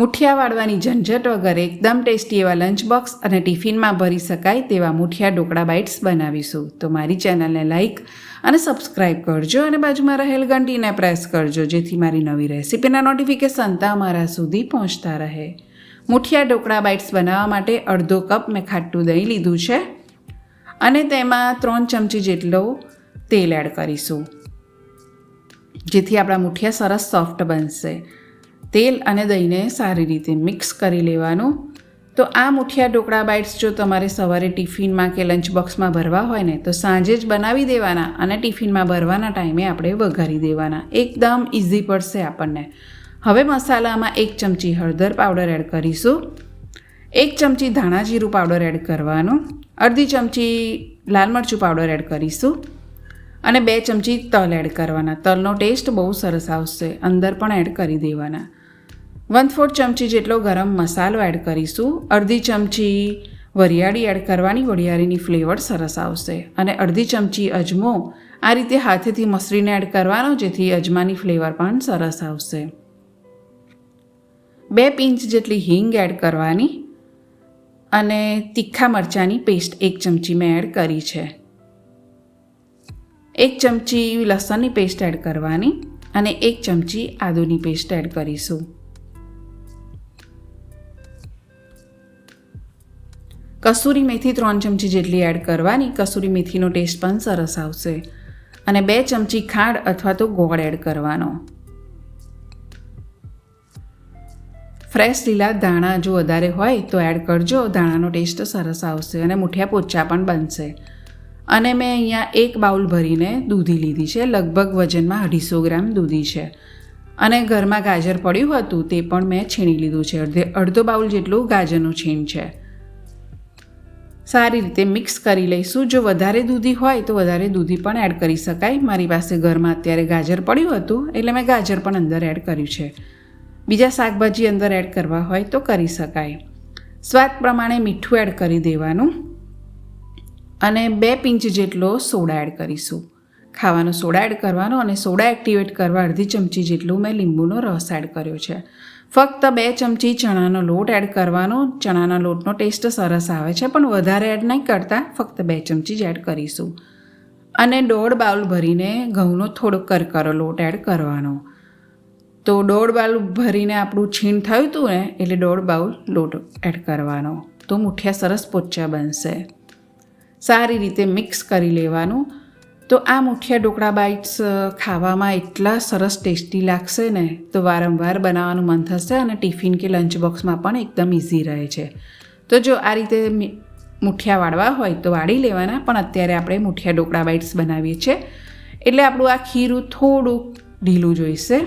મુઠિયા વાળવાની ઝંઝટ વગર એકદમ ટેસ્ટી એવા લંચ બોક્સ અને ટિફિનમાં ભરી શકાય તેવા મુઠિયા ઢોકળા બાઇટ્સ બનાવીશું. તો મારી ચેનલને લાઇક અને સબસ્ક્રાઇબ કરજો અને બાજુમાં રહેલ ઘંટીને પ્રેસ કરજો, જેથી મારી નવી રેસિપીના નોટિફિકેશન તમારા સુધી પહોંચતા રહે. મુઠિયા ઢોકળા બાઇટ્સ બનાવવા માટે અડધો કપ મેં ખાટું દહીં લીધું છે અને તેમાં ત્રણ ચમચી જેટલો તેલ એડ કરીશું, જેથી આપણા મુઠિયા સરસ સોફ્ટ બનશે. તેલ અને દહીંને સારી રીતે મિક્સ કરી લેવાનું. તો આ મુઠિયા ઢોકળા બાઇટ્સ જો તમારે સવારે ટિફિનમાં કે લંચ બોક્સમાં ભરવા હોય ને, તો સાંજે જ બનાવી દેવાના અને ટિફિનમાં ભરવાના ટાઈમે આપણે વઘારી દેવાના. એકદમ ઇઝી પડશે આપણને. હવે મસાલામાં એક ચમચી હળદર પાવડર એડ કરીશું. એક ચમચી ધાણા જીરું પાવડર એડ કરવાનું. અડધી ચમચી લાલ મરચું પાવડર એડ કરીશું. અને બે ચમચી તલ એડ કરવાના. તલનો ટેસ્ટ બહુ સરસ આવશે. અંદર પણ એડ કરી દેવાના. વન ફોર્થ ચમચી જેટલો ગરમ મસાલો એડ કરીશું. અડધી ચમચી વરિયાળી એડ કરવાની, વરિયાળીની ફ્લેવર સરસ આવશે. અને અડધી ચમચી અજમો આ રીતે હાથેથી મસરીને એડ કરવાનો, જેથી અજમાની ફ્લેવર પણ સરસ આવશે. બે પિંચ જેટલી હિંગ એડ કરવાની અને તીખા મરચાંની પેસ્ટ એક ચમચી મેં એડ કરી છે. એક ચમચી લસણની પેસ્ટ એડ કરવાની અને એક ચમચી આદુની પેસ્ટ એડ કરીશું. કસૂરી મેથી ત્રણ ચમચી જેટલી એડ કરવાની. કસૂરી મેથીનો ટેસ્ટ પણ સરસ આવશે. અને બે ચમચી ખાંડ અથવા તો ગોળ એડ કરવાનો. ફ્રેશ લીલા ધાણા જો વધારે હોય તો એડ કરજો. ધાણાનો ટેસ્ટ સરસ આવશે અને મુઠિયા પોચા પણ બનશે. અને મેં અહીંયા એક બાઉલ ભરીને દૂધી લીધી છે. લગભગ વજનમાં અઢીસો ગ્રામ દૂધી છે. અને ઘરમાં ગાજર પડ્યું હતું તે પણ મેં છીણી લીધું છે. અડધે અડધો બાઉલ જેટલું ગાજરનું છીણ છે. સારી રીતે મિક્સ કરી લઈશું. જો વધારે દૂધી હોય તો વધારે દૂધી પણ એડ કરી શકાય. મારી પાસે ઘરમાં અત્યારે ગાજર પડ્યું હતું, એટલે મેં ગાજર પણ અંદર એડ કર્યું છે. બીજા શાકભાજી અંદર એડ કરવા હોય તો કરી શકાય. સ્વાદ પ્રમાણે મીઠું એડ કરી દેવાનું અને બે પિંચ જેટલો સોડા એડ કરીશું. ખાવાનો સોડા એડ કરવાનો અને સોડા એક્ટિવેટ કરવા અડધી ચમચી જેટલું મેં લીંબુનો રસ એડ કર્યો છે. ફક્ત બે ચમચી ચણાનો લોટ એડ કરવાનો. ચણાના લોટનો ટેસ્ટ સરસ આવે છે, પણ વધારે એડ નહીં કરતા. ફક્ત બે ચમચી જ એડ કરીશું. અને દોઢ બાઉલ ભરીને ઘઉંનો થોડો કરકરો લોટ એડ કરવાનો. તો દોઢ બાઉલ ભરીને આપણું છીણ થયું હતું ને, એટલે દોઢ બાઉલ લોટ એડ કરવાનો. તો મુઠિયા સરસ પોચા બનશે. સારી રીતે મિક્સ કરી લેવાનું. તો આ મુઠિયા ઢોકળા બાઇટ્સ ખાવામાં એટલા સરસ ટેસ્ટી લાગશે ને, તો વારંવાર બનાવવાનું મન થશે અને ટિફિન કે લંચ બોક્સમાં પણ એકદમ ઇઝી રહે છે. તો જો આ રીતે મુઠિયા વાળવા હોય તો વાળી લેવાના, પણ અત્યારે આપણે મુઠિયા ઢોકળા બાઇટ્સ બનાવીએ છીએ. એટલે આપણું આ ખીરું થોડું ઢીલું જોઈશે.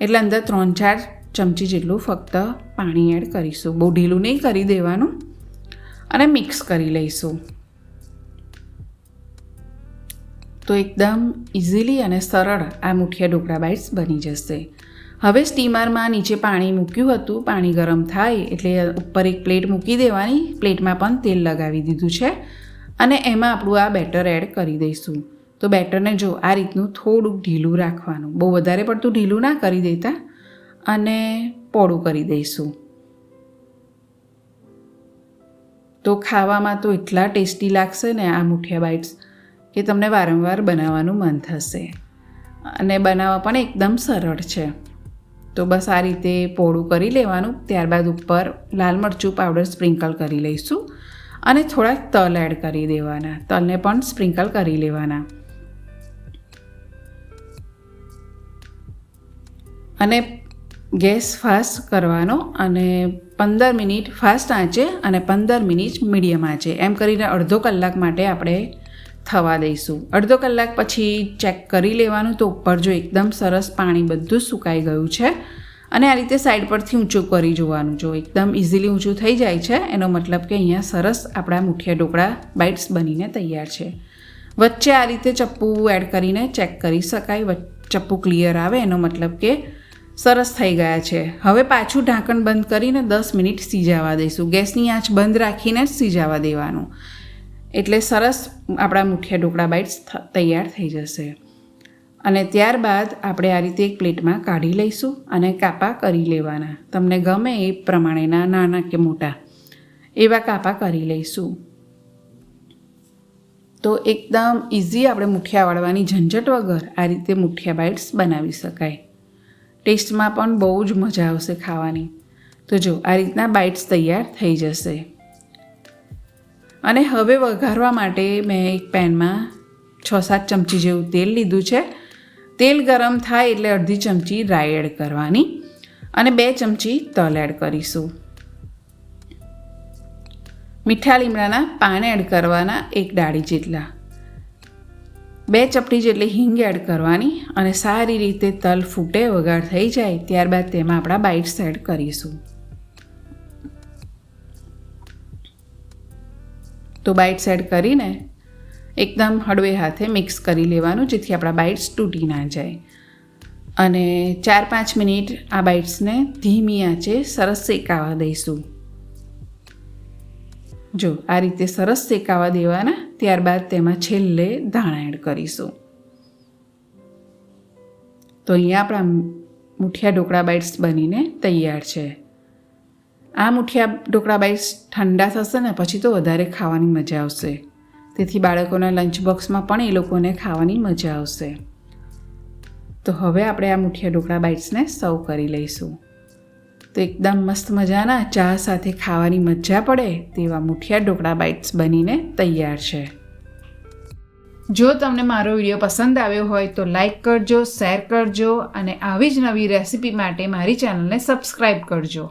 એટલે અંદર ત્રણ ચાર ચમચી જેટલું ફક્ત પાણી એડ કરીશું. બહુ ઢીલું નહીં કરી દેવાનું. અને મિક્સ કરી લઈશું. તો એકદમ ઇઝીલી અને સરળ આ મુઠિયા ઢોકળા બાઇટ્સ બની જશે. હવે સ્ટીમરમાં નીચે પાણી મૂક્યું હતું. પાણી ગરમ થાય એટલે ઉપર એક પ્લેટ મૂકી દેવાની. પ્લેટમાં પણ તેલ લગાવી દીધું છે. અને એમાં આપણું આ બેટર એડ કરી દઈશું. તો બેટરને જો આ રીતનું થોડુંક ઢીલું રાખવાનું. બહુ વધારે પડતું ઢીલું ના કરી દેતા. અને પોળું કરી દઈશું. તો ખાવામાં તો એટલા ટેસ્ટી લાગશે ને આ મુઠિયા બાઇટ્સ કે તમને વારંવાર બનાવવાનું મન થશે. અને બનાવવા પણ એકદમ સરળ છે. તો બસ આ રીતે પોળું કરી લેવાનું, ત્યારબાદ ઉપર લાલ મરચું પાવડર સ્પ્રિંકલ કરી લઈશું. અને થોડાક તલ એડ કરી દેવાના, તલને પણ સ્પ્રિંકલ કરી લેવાના. અને ગેસ ફાસ્ટ કરવાનો અને પંદર મિનિટ ફાસ્ટ આંચે અને પંદર મિનિટ મીડિયમ આંચે. એમ કરીને અડધો કલાક માટે આપણે થવા દઈશું. અડધો કલાક પછી ચેક કરી લેવાનું તો ઉપર જો એકદમ સરસ પાણી બધું સુકાઈ ગયું છે. અને આ રીતે સાઈડ પરથી ઊંચું કરી જોવાનું. જો એકદમ ઇઝીલી ઊંચું થઈ જાય છે, એનો મતલબ કે અહીંયા સરસ આપણા મુઠિયા ઢોકળા બાઇટ્સ બનીને તૈયાર છે. વચ્ચે આ રીતે ચપ્પુ એડ કરીને ચેક કરી શકાય. ચપ્પુ ક્લિયર આવે, એનો મતલબ કે સરસ થઈ ગયા છે. હવે પાછું ઢાંકણ બંધ કરીને દસ મિનિટ સીજાવા દઈશું. ગેસની આંચ બંધ રાખીને જ સીજાવા દેવાનું. એટલે સરસ આપણા મુઠિયા ઢોકળા બાઇટ્સ તૈયાર થઈ જશે. અને ત્યારબાદ આપણે આ રીતે એક પ્લેટમાં કાઢી લઈશું અને કાપા કરી લેવાના. તમને ગમે એ પ્રમાણેના નાના કે મોટા, એવા કાપા કરી લઈશું. તો એકદમ ઇઝી આપણે મુઠિયા વાળવાની ઝંઝટ વગર આ રીતે મુઠિયા બાઇટ્સ બનાવી શકાય. ટેસ્ટમાં પણ બહુ જ મજા આવશે ખાવાની. તો જો, આ રીતના બાઇટ્સ તૈયાર થઈ જશે. અને હવે વઘારવા માટે મેં એક પેનમાં છ સાત ચમચી જેવું તેલ લીધું છે. તેલ ગરમ થાય એટલે અડધી ચમચી રાઈ એડ કરવાની અને બે ચમચી તલ એડ કરીશું. મીઠા લીમડાના પાન એડ કરવાના એક ડાળી જેટલા. બે ચપટી જેટલી હિંગ એડ કરવાની અને સારી રીતે તલ ફૂટે, વઘાર થઈ જાય, ત્યારબાદ તેમાં આપણા બાઇટ્સ એડ કરીશું. તો બાઇટ્સ એડ કરીને એકદમ હળવે હાથે મિક્સ કરી લેવાનું, જેથી આપણા બાઇટ્સ તૂટી ના જાય. અને ચાર પાંચ મિનિટ આ બાઇટ્સને ધીમી આંચે સરસ શેકાવા દઈશું. જો આ રીતે સરસ શેકાવા દેવાના, ત્યારબાદ તેમાં છેલ્લે ધાણા એડ કરીશું. તો અહીંયા આપણા મુઠિયા ઢોકળા બાઇટ્સ બનીને તૈયાર છે. આ મુઠિયા ઢોકળા બાઇટ્સ ઠંડા થશે ને, પછી તો વધારે ખાવાની મજા આવશે. તેથી બાળકોના લંચ બોક્સમાં પણ એ લોકોને ખાવાની મજા આવશે. તો હવે આપણે આ મુઠિયા ઢોકળા બાઇટ્સને સર્વ કરી લઈશું. તો એકદમ મસ્ત મજાના ચા સાથે ખાવાની મજા પડે તેવા મુઠિયા ઢોકળા બાઇટ્સ બનીને તૈયાર છે. જો તમને મારો વીડિયો પસંદ આવ્યો હોય તો લાઈક કરજો, શેર કરજો અને આવી જ નવી રેસિપી માટે મારી ચેનલને સબસ્ક્રાઈબ કરજો.